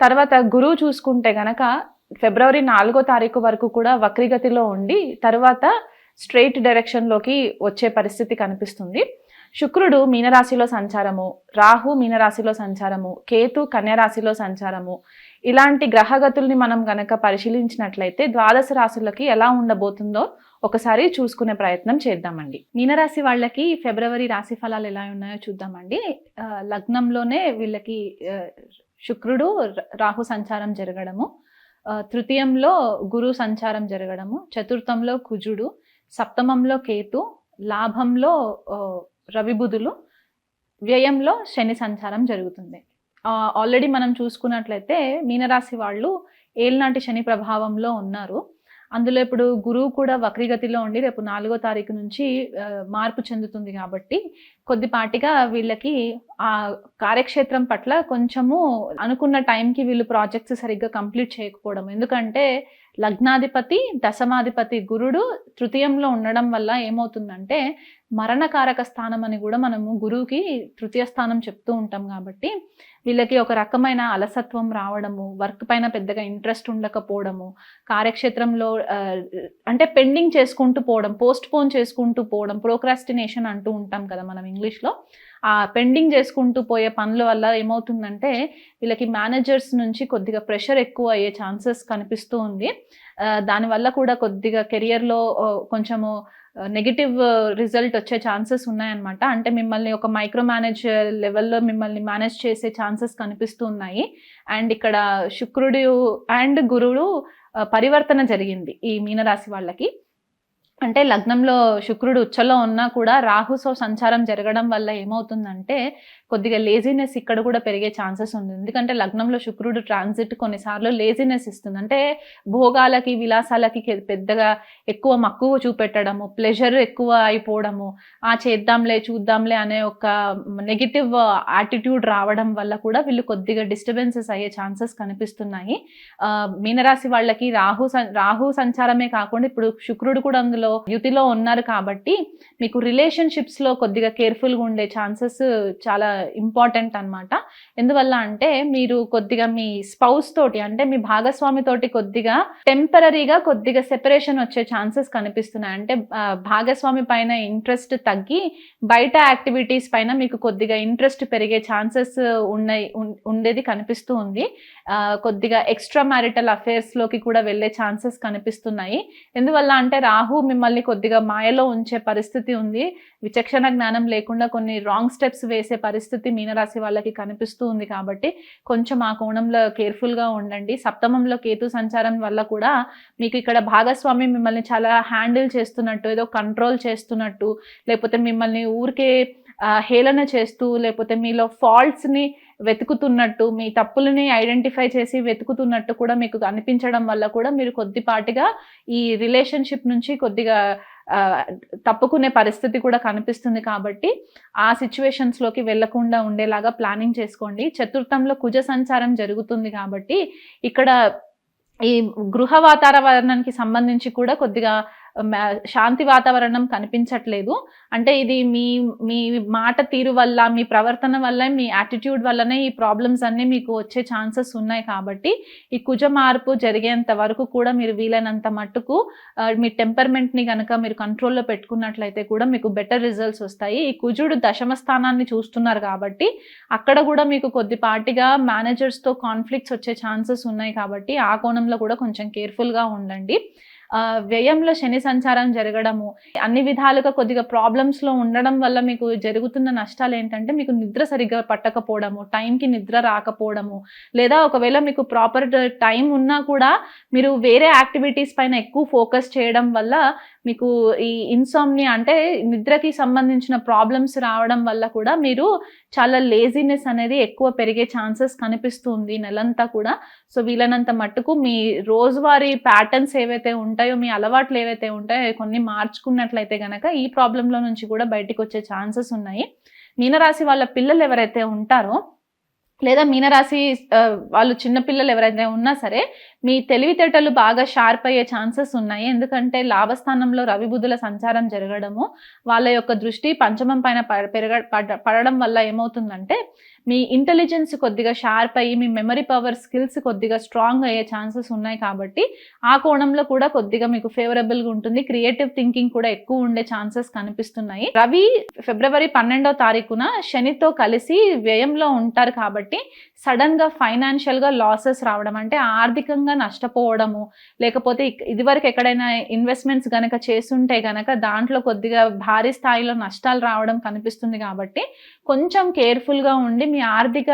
తర్వాత గురువు చూసుకుంటే గనక ఫిబ్రవరి నాలుగో తారీఖు వరకు కూడా వక్రిగతిలో ఉండి తర్వాత స్ట్రెయిట్ డైరెక్షన్లోకి వచ్చే పరిస్థితి కనిపిస్తుంది. శుక్రుడు మీనరాశిలో సంచారము రాహు మీనరాశిలో సంచారము కేతు కన్యరాశిలో సంచారము. ఇలాంటి గ్రహగతుల్ని మనం గనక పరిశీలించినట్లయితే ద్వాదశ రాశులకి ఎలా ఉండబోతుందో ఒకసారి చూసుకునే ప్రయత్నం చేద్దామండి. మీనరాశి వాళ్ళకి ఫిబ్రవరి రాశి ఫలాలు ఎలా ఉన్నాయో చూద్దామండి. లగ్నంలోనే వీళ్ళకి శుక్రుడు ర- రాహు సంచారం జరగడము. తృతీయంలో గురు సంచారం జరగడము. చతుర్థంలో కుజుడు. సప్తమంలో కేతు. లాభంలో రవిబుధులు వ్యయంలో శని సంచారం జరుగుతుంది. ఆల్రెడీ మనం చూసుకున్నట్లయితే మీనరాశి వాళ్ళు ఏలినాటి శని ప్రభావంలో ఉన్నారు. అందులో ఇప్పుడు గురువు కూడా వక్రిగతిలో ఉండి రేపు నాలుగో తారీఖు నుంచి మార్పు చెందుతుంది కాబట్టి కొద్దిపాటిగా వీళ్ళకి ఆ కార్యక్షేత్రం పట్ల కొంచెము అనుకున్న టైంకి వీళ్ళు ప్రాజెక్ట్స్ సరిగ్గా కంప్లీట్ చేయకపోవడం. ఎందుకంటే లగ్నాధిపతి దశమాధిపతి గురుడు తృతీయంలో ఉండడం వల్ల ఏమవుతుందంటే మరణకారక స్థానం అని కూడా మనము గురువుకి తృతీయ స్థానం చెప్తూ ఉంటాం కాబట్టి వీళ్ళకి ఒక రకమైన అలసత్వం రావడము వర్క్ పైన పెద్దగా ఇంట్రెస్ట్ ఉండకపోవడము కార్యక్షేత్రంలో అంటే పెండింగ్ చేసుకుంటూ పోవడం పోస్ట్ పోన్ చేసుకుంటూ పోవడం ప్రోక్రాస్టినేషన్ అంటూ ఉంటాం కదా మనం ఇంగ్లీష్లో. ఆ పెండింగ్ చేసుకుంటూ పోయే పనుల వల్ల ఏమవుతుందంటే వీళ్ళకి మేనేజర్స్ నుంచి కొద్దిగా ప్రెషర్ ఎక్కువ అయ్యే ఛాన్సెస్ కనిపిస్తూ ఉంది. దానివల్ల కూడా కొద్దిగా కెరియర్లో కొంచెము నెగిటివ్ రిజల్ట్ వచ్చే ఛాన్సెస్ ఉన్నాయన్నమాట. అంటే మిమ్మల్ని ఒక మైక్రో మేనేజ్ లెవెల్లో మిమ్మల్ని మేనేజ్ చేసే ఛాన్సెస్ కనిపిస్తూ ఉన్నాయి. అండ్ ఇక్కడ శుక్రుడు అండ్ గురుడు పరివర్తన జరిగింది ఈ మీనరాశి వాళ్ళకి. అంటే లగ్నంలో శుక్రుడు ఉచ్చలో ఉన్నా కూడా రాహు సో సంచారం జరగడం వల్ల ఏమవుతుందంటే కొద్దిగా లేజినెస్ ఇక్కడ కూడా పెరిగే ఛాన్సెస్ ఉంది. ఎందుకంటే లగ్నంలో శుక్రుడు ట్రాన్సిట్ కొన్నిసార్లు లేజినెస్ ఇస్తుంది. అంటే భోగాలకి విలాసాలకి పెద్దగా ఎక్కువ మక్కువ చూపెట్టడము ప్లెజర్ ఎక్కువ అయిపోవడము ఆ చేద్దాంలే చూద్దాంలే అనే ఒక నెగిటివ్ యాటిట్యూడ్ రావడం వల్ల కూడా వీళ్ళు కొద్దిగా డిస్టర్బెన్సెస్ అయ్యే ఛాన్సెస్ కనిపిస్తున్నాయి. మీనరాశి వాళ్ళకి రాహు రాహు సంచారమే కాకుండా ఇప్పుడు శుక్రుడు కూడా అందులో యుతిలో ఉన్నారు కాబట్టి మీకు రిలేషన్షిప్స్లో కొద్దిగా కేర్ఫుల్గా ఉండే ఛాన్సెస్ చాలా ఇంపార్టెంట్ అన్నమాట. ఎందువల్ల అంటే మీరు కొద్దిగా మీ స్పౌస్ తోటి అంటే మీ భాగస్వామి తోటి కొద్దిగా టెంపరీగా కొద్దిగా సెపరేషన్ వచ్చే ఛాన్సెస్ కనిపిస్తున్నాయి. అంటే భాగస్వామి పైన ఇంట్రెస్ట్ తగ్గి బయట యాక్టివిటీస్ పైన మీకు కొద్దిగా ఇంట్రెస్ట్ పెరిగే ఛాన్సెస్ ఉన్నాయి ఉండేది కనిపిస్తూ ఉంది. కొద్దిగా ఎక్స్ట్రా మ్యారిటల్ అఫేర్స్లోకి కూడా వెళ్ళే ఛాన్సెస్ కనిపిస్తున్నాయి. ఎందువల్ల అంటే రాహు మిమ్మల్ని కొద్దిగా మాయలో ఉంచే పరిస్థితి ఉంది. విచక్షణ జ్ఞానం లేకుండా కొన్ని రాంగ్ స్టెప్స్ వేసే పరిస్థితి మీనరాశి వాళ్ళకి కనిపిస్తూ ఉంది కాబట్టి కొంచెం ఆ కోణంలో కేర్ఫుల్గా ఉండండి. సప్తమంలో కేతు సంచారం వల్ల కూడా మీకు ఇక్కడ భాగస్వామి మిమ్మల్ని చాలా హ్యాండిల్ చేస్తున్నట్టు ఏదో కంట్రోల్ చేస్తున్నట్టు లేకపోతే మిమ్మల్ని ఊరికే హేళన చేస్తూ లేకపోతే మీలో ఫాల్ట్స్ని వెతుకుతున్నట్టు మీ తప్పులని ఐడెంటిఫై చేసి వెతుకుతున్నట్టు కూడా మీకు అనిపించడం వల్ల కూడా మీరు కొద్దిపాటిగా ఈ రిలేషన్షిప్ నుంచి కొద్దిగా తప్పుకునే పరిస్థితి కూడా కనిపిస్తుంది కాబట్టి ఆ సిచ్యువేషన్స్లోకి వెళ్ళకుండా ఉండేలాగా ప్లానింగ్ చేసుకోండి. చతుర్థంలో కుజ సంచారం జరుగుతుంది కాబట్టి ఇక్కడ ఈ గృహ వాతావరణానికి సంబంధించి కూడా కొద్దిగా శాంతి వాతావరణం కనిపించట్లేదు. అంటే ఇది మీ మీ మాట తీరు వల్ల మీ ప్రవర్తన వల్ల మీ యాటిట్యూడ్ వల్లనే ఈ ప్రాబ్లమ్స్ అన్నీ మీకు వచ్చే ఛాన్సెస్ ఉన్నాయి కాబట్టి ఈ కుజ మార్పు జరిగేంత వరకు కూడా మీరు వీలైనంత మట్టుకు మీ టెంపర్మెంట్ని కనుక మీరు కంట్రోల్లో పెట్టుకున్నట్లయితే కూడా మీకు బెటర్ రిజల్ట్స్ వస్తాయి. ఈ కుజుడు దశమ స్థానాన్ని చూస్తున్నారు కాబట్టి అక్కడ కూడా మీకు కొద్దిపాటిగా మేనేజర్స్తో కాన్ఫ్లిక్ట్స్ వచ్చే ఛాన్సెస్ ఉన్నాయి కాబట్టి ఆ కోణంలో కూడా కొంచెం కేర్ఫుల్గా ఉండండి. వ్యయంలో శని సంచారం జరగడము అన్ని విధాలుగా కొద్దిగా ప్రాబ్లమ్స్లో ఉండడం వల్ల మీకు జరుగుతున్న నష్టాలు ఏంటంటే మీకు నిద్ర సరిగ్గా పట్టకపోవడము టైంకి నిద్ర రాకపోవడము లేదా ఒకవేళ మీకు ప్రాపర్ టైం ఉన్నా కూడా మీరు వేరే యాక్టివిటీస్ పైన ఎక్కువ ఫోకస్ చేయడం వల్ల మీకు ఈ ఇన్సామ్ని అంటే నిద్రకి సంబంధించిన ప్రాబ్లమ్స్ రావడం వల్ల కూడా మీరు చాలా లేజినెస్ అనేది ఎక్కువ పెరిగే ఛాన్సెస్ కనిపిస్తుంది నెలంతా కూడా. సో వీలైనంత మట్టుకు మీ రోజువారీ ప్యాటర్న్స్ ఏవైతే ఉంటాయో మీ అలవాట్లు ఏవైతే ఉంటాయో కొన్ని మార్చుకున్నట్లయితే కనుక ఈ ప్రాబ్లంలో నుంచి కూడా బయటికి వచ్చే ఛాన్సెస్ ఉన్నాయి. మీనరాశి వాళ్ళ పిల్లలు ఎవరైతే ఉంటారో లేదా మీనరాశి వాళ్ళు చిన్నపిల్లలు ఎవరైనా ఎవరైతే ఉన్నా సరే మీ తెలివితేటలు బాగా షార్ప్ అయ్యే ఛాన్సెస్ ఉన్నాయి. ఎందుకంటే లాభస్థానంలో రవి బుధుల సంచారం జరగడము వాళ్ళ యొక్క దృష్టి పంచమం పైన ప- పెరగ పడ- పడడం వల్ల ఏమవుతుందంటే మీ ఇంటెలిజెన్స్ కొద్దిగా షార్ప్ అయ్యి మీ మెమరీ పవర్ స్కిల్స్ కొద్దిగా స్ట్రాంగ్ అయ్యే ఛాన్సెస్ ఉన్నాయి కాబట్టి ఆ కోణంలో కూడా కొద్దిగా మీకు ఫేవరబుల్గా ఉంటుంది. క్రియేటివ్ థింకింగ్ కూడా ఎక్కువ ఉండే ఛాన్సెస్ కనిపిస్తున్నాయి. రవి ఫిబ్రవరి పన్నెండో తారీఖున శనితో కలిసి వ్యయంలో ఉంటారు కాబట్టి సడన్గా ఫైనాన్షియల్గా లాసెస్ రావడం అంటే ఆర్థికంగా నష్టపోవడము లేకపోతే ఇదివరకు ఎక్కడైనా ఇన్వెస్ట్మెంట్స్ గనక చేస్తుంటే గనక దాంట్లో కొద్దిగా భారీ స్థాయిలో నష్టాలు రావడం కనిపిస్తుంది కాబట్టి కొంచెం కేర్ఫుల్గా ఉండి మీ ఆర్థిక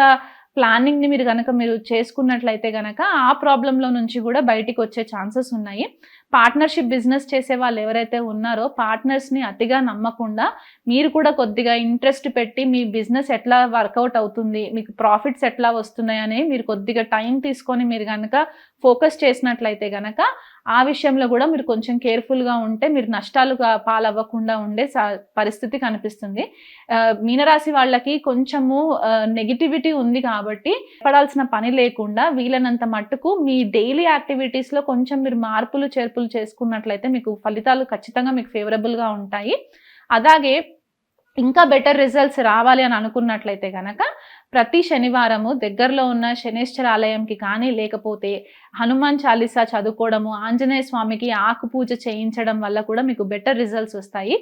ప్లానింగ్ని మీరు కనుక మీరు చేసుకున్నట్లయితే కనుక ఆ ప్రాబ్లంలో నుంచి కూడా బయటికి వచ్చే ఛాన్సెస్ ఉన్నాయి. పార్ట్నర్షిప్ బిజినెస్ చేసే వాళ్ళు ఎవరైతే ఉన్నారో పార్ట్నర్స్ని అతిగా నమ్మకుండా మీరు కూడా కొద్దిగా ఇంట్రెస్ట్ పెట్టి మీ బిజినెస్ ఎట్లా వర్కౌట్ అవుతుంది మీకు ప్రాఫిట్స్ ఎట్లా వస్తున్నాయని మీరు కొద్దిగా టైం తీసుకొని మీరు కనుక ఫోకస్ చేసినట్లయితే కనుక ఆ విషయంలో కూడా మీరు కొంచెం కేర్ఫుల్గా ఉంటే మీరు నష్టాలు పాలవ్వకుండా ఉండే పరిస్థితి కనిపిస్తుంది. మీనరాశి వాళ్ళకి కొంచెము నెగిటివిటీ ఉంది కాబట్టి పడాల్సిన పని లేకుండా వీలైనంత మట్టుకు మీ డైలీ యాక్టివిటీస్లో కొంచెం మీరు మార్పులు చేర్పులు చేసుకున్నట్లయితే మీకు ఫలితాలు ఖచ్చితంగా మీకు ఫేవరబుల్గా ఉంటాయి. అలాగే ఇంకా బెటర్ రిజల్ట్స్ రావాలి అని అనుకున్నట్లయితే కనుక ప్రతి శనివారము దగ్గరలో ఉన్న శనేశ్వర ఆలయంకి కానీ లేకపోతే హనుమాన్ చాలీసా చదువుకోవడము ఆంజనేయ స్వామికి ఆకు పూజ చేయించడం వల్ల కూడా మీకు బెటర్ రిజల్ట్స్ వస్తాయి.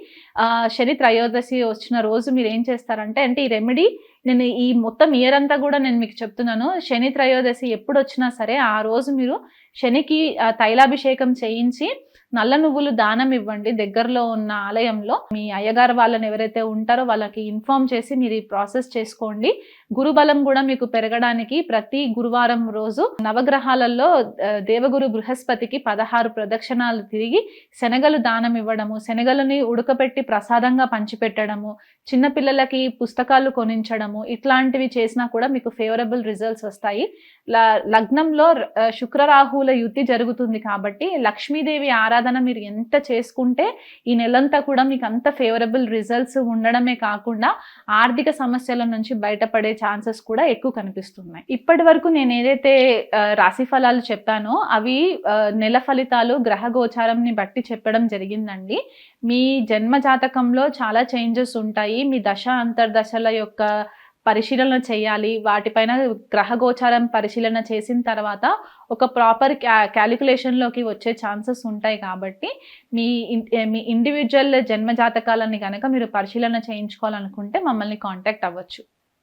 శని త్రయోదశి వచ్చిన రోజు మీరు ఏం చేస్తారంటే అంటే ఈ రెమెడీ నేను ఈ మొత్తం ఇయర్ అంతా కూడా నేను మీకు చెప్తున్నాను. శని త్రయోదశి ఎప్పుడు వచ్చినా సరే ఆ రోజు మీరు శనికి తైలాభిషేకం చేయించి నల్ల నువ్వులు దానం ఇవ్వండి. దగ్గరలో ఉన్న ఆలయంలో మీ అయ్యగారు వాళ్ళని ఎవరైతే ఉంటారో వాళ్ళకి ఇన్ఫార్మ్ చేసి మీరు ఈ ప్రాసెస్ చేసుకోండి. గురుబలం కూడా మీకు పెరగడానికి ప్రతి గురువారం రోజు నవగ్రహాలలో దేవగురు బృహస్పతికి పదహారు ప్రదక్షిణాలు తిరిగి శనగలు దానం ఇవ్వడము శనగలని ఉడకపెట్టి ప్రసాదంగా పంచిపెట్టడము చిన్నపిల్లలకి పుస్తకాలు కొనించడము ఇట్లాంటివి చేసినా కూడా మీకు ఫేవరబుల్ రిజల్ట్స్ వస్తాయి. లగ్నంలో శుక్రరాహువుల యుతి జరుగుతుంది కాబట్టి లక్ష్మీదేవి ఆరాధన మీరు ఎంత చేసుకుంటే ఈ నెలంతా కూడా మీకు అంత ఫేవరబుల్ రిజల్ట్స్ ఉండడమే కాకుండా ఆర్థిక సమస్యల నుంచి బయటపడే ఛాన్సెస్ కూడా ఎక్కువ కనిపిస్తున్నాయి. ఇప్పటి వరకు నేను ఏదైతే రాశి ఫలాలు చెప్పానో అవి నెల ఫలితాలు గ్రహ గోచారంని బట్టి చెప్పడం జరిగిందండి. మీ జన్మ జాతకంలో చాలా చేంజెస్ ఉంటాయి. మీ దశ అంతర్దశల యొక్క పరిశీలన చేయాలి. వాటిపైన గ్రహగోచారం పరిశీలన చేసిన తర్వాత ఒక ప్రాపర్ క్యా క్యాలిక్యులేషన్లోకి వచ్చే ఛాన్సెస్ ఉంటాయి కాబట్టి మీ మీ ఇండివిజువల్ జన్మ జాతకాలని కనుక మీరు పరిశీలన చేయించుకోవాలనుకుంటే మమ్మల్ని కాంటాక్ట్ అవ్వచ్చు.